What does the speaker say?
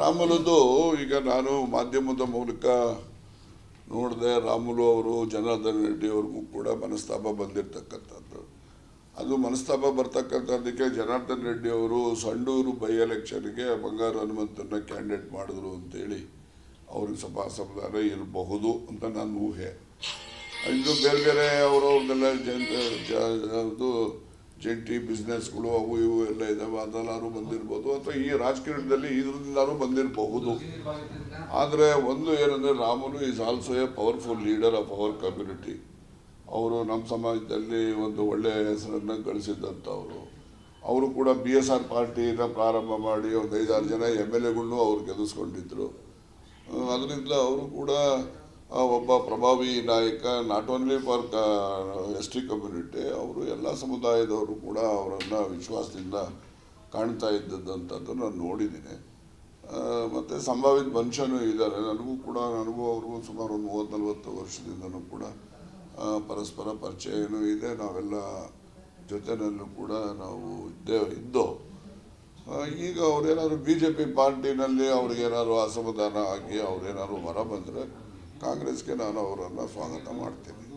ರಾಮುಲುದು, ಈಗ ನಾನು ಮಾಧ್ಯಮದ ಮೂಲಕ ನೋಡಿದೆ ರಾಮುಲು ಅವರು ಜನಾರ್ದನ್ ರೆಡ್ಡಿ ಅವ್ರಿಗೂ ಕೂಡ ಮನಸ್ತಾಪ ಬಂದಿರತಕ್ಕಂಥದ್ದು. ಅದು ಮನಸ್ತಾಪ ಬರ್ತಕ್ಕಂಥದ್ದಕ್ಕೆ ಜನಾರ್ದನ್ ರೆಡ್ಡಿ ಅವರು ಸಂಡೂರು ಬೈ ಎಲೆಕ್ಷನ್ಗೆ ಬಂಗಾರ ಹನುಮಂತನ ಕ್ಯಾಂಡಿಡೇಟ್ ಮಾಡಿದ್ರು ಅಂತೇಳಿ ಅವ್ರಿಗೆ ಸಭಾ ಅಸಮಾಧಾನ ಇರಬಹುದು ಅಂತ ನನ್ನ ಊಹೆ. ಇದು ಬೇರೆ ಬೇರೆ ಅವರವ್ರನ್ನೆಲ್ಲ ಜನ ಜಂಟಿ ಬಿಸ್ನೆಸ್ಗಳು ಅವು ಇವು ಎಲ್ಲ ಇದಾವೆ ಅದೆಲ್ಲಾರು ಬಂದಿರ್ಬೋದು ಅಥವಾ ಈ ರಾಜಕೀಯದಲ್ಲಿ ಇದರಿಂದಲೂ ಬಂದಿರಬಹುದು. ಆದರೆ ಒಂದು ಏನಂದರೆ ರಾಮನು is also a powerful leader of our community ಅವರು ನಮ್ಮ ಸಮಾಜದಲ್ಲಿ ಒಂದು ಒಳ್ಳೆಯ ಹೆಸರನ್ನು ಗಳಿಸಿದ್ದಂಥವರು ಅವರು ಕೂಡ ಬಿ ಎಸ್ ಆರ್ ಪಾರ್ಟಿನ ಪ್ರಾರಂಭ ಮಾಡಿ ಒಂದು ಐದಾರು ಜನ ಎಂ ಎಲ್ ಎಗಳ್ನೂ ಅವ್ರು ಗೆಲ್ಲಿಸ್ಕೊಂಡಿದ್ರು ಅದರಿಂದ ಅವರು ಕೂಡ ಒಬ್ಬ ಪ್ರಭಾವಿ ನಾಯಕ not only for S T community ಅವರು ಎಲ್ಲ ಸಮುದಾಯದವರು ಕೂಡ ಅವರನ್ನು ವಿಶ್ವಾಸದಿಂದ ಕಾಣ್ತಾ ಇದ್ದದ್ದಂಥದ್ದು ನಾನು ನೋಡಿದ್ದೀನಿ. ಮತ್ತು ಸಂಭಾವಿತ ಮನುಷ್ಯನೂ ಇದ್ದಾರೆ. ನನಗೂ ಕೂಡ, ನನಗೂ ಅವ್ರಿಗೂ ಸುಮಾರು ಒಂದು ಮೂವತ್ತು ನಲವತ್ತು ವರ್ಷದಿಂದನೂ ಕೂಡ ಪರಸ್ಪರ ಪರಿಚಯನೂ ಇದೆ. ನಾವೆಲ್ಲ ಜೊತೆನಲ್ಲೂ ಕೂಡ ನಾವು ಇದ್ದೇ, ಇದ್ದೋ. ಈಗ ಅವರೇನಾದ್ರು ಬಿ ಜೆ ಪಿ ಪಾರ್ಟಿನಲ್ಲಿ ಅವ್ರಿಗೇನಾದ್ರು ಅಸಮಾಧಾನ ಆಗಿ ಅವ್ರೇನಾದ್ರು ಹೊರ ಬಂದರೆ ಕಾಂಗ್ರೆಸ್ಗೆ ನಾನು ಅವರನ್ನು ಸ್ವಾಗತ ಮಾಡ್ತೀನಿ.